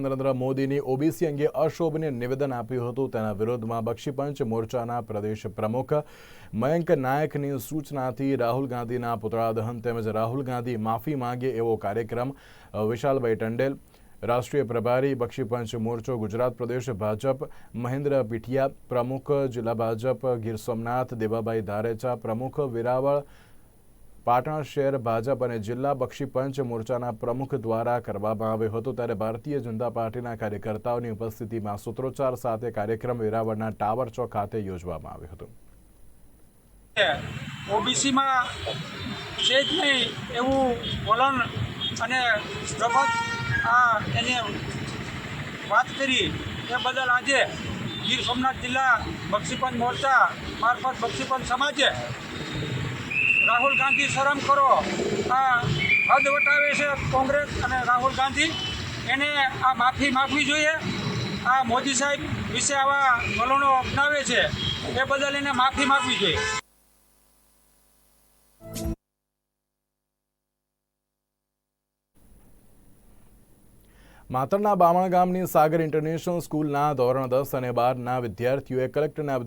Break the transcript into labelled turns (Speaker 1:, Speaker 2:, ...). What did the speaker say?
Speaker 1: નરેન્દ્ર મોદીની ઓબીસી અંગે અશોભનીય નિવેદન આપ્યું હતું. તેના વિરોધમાં બક્ષીપંચ મોરચાના પ્રદેશ પ્રમુખ મયંક નાયકની સૂચનાથી રાહુલ ગાંધીના પુતળા દહન તેમજ રાહુલ ગાંધી માફી માંગે એવો કાર્યક્રમ વિશાલભાઈ ટંડેલ, રાષ્ટ્રીય પ્રભારી બક્ષીપંચ મોરચો ગુજરાત પ્રદેશ ભાજપ, મહેન્દ્ર પીઠિયા પ્રમુખ જિલ્લા ભાજપ ગીર સોમનાથ, દેવાભાઈ ધારેચા પ્રમુખ વેરાવળ પાટણ શહેર ભાજપ અને જિલ્લા બક્ષીપંચ મોરચાના પ્રમુખ દ્વારા કરવામાં આવ્યો હતો ત્યારે ભારતીય જનતા પાર્ટીના કાર્યકર્તાઓની ઉપસ્થિતિમાં સૂત્રોચ્ચાર સાથે કાર્યક્રમ વેરાવળના ટાવર ચોક ખાતે યોજવામાં આવ્યો હતો.
Speaker 2: ઓબીસીમાં છે નહીં એવું વલણ અને પ્રબત આ એને વાત કરી, એ બદલ આજે ગીર સોમનાથ જિલ્લા બક્ષીપંચ મોરચા મારફત બક્ષીપંચ સમાજે રાહુલ ગાંધી શરમ કરો. આ હદ વટાવે છે કોંગ્રેસ અને રાહુલ ગાંધી. એને આ માફી માફવી જોઈએ. આ મોદી સાહેબ વિશે આવા વલણો અપનાવે છે. એ બદલ એને માફી માફવી જોઈએ.
Speaker 1: માતરના બામણ ગામની સાગર ઇન્ટરનેશનલ સ્કૂલના ધોરણ દસ અને બારના વિદ્યાર્થીઓએ કલેક્ટરના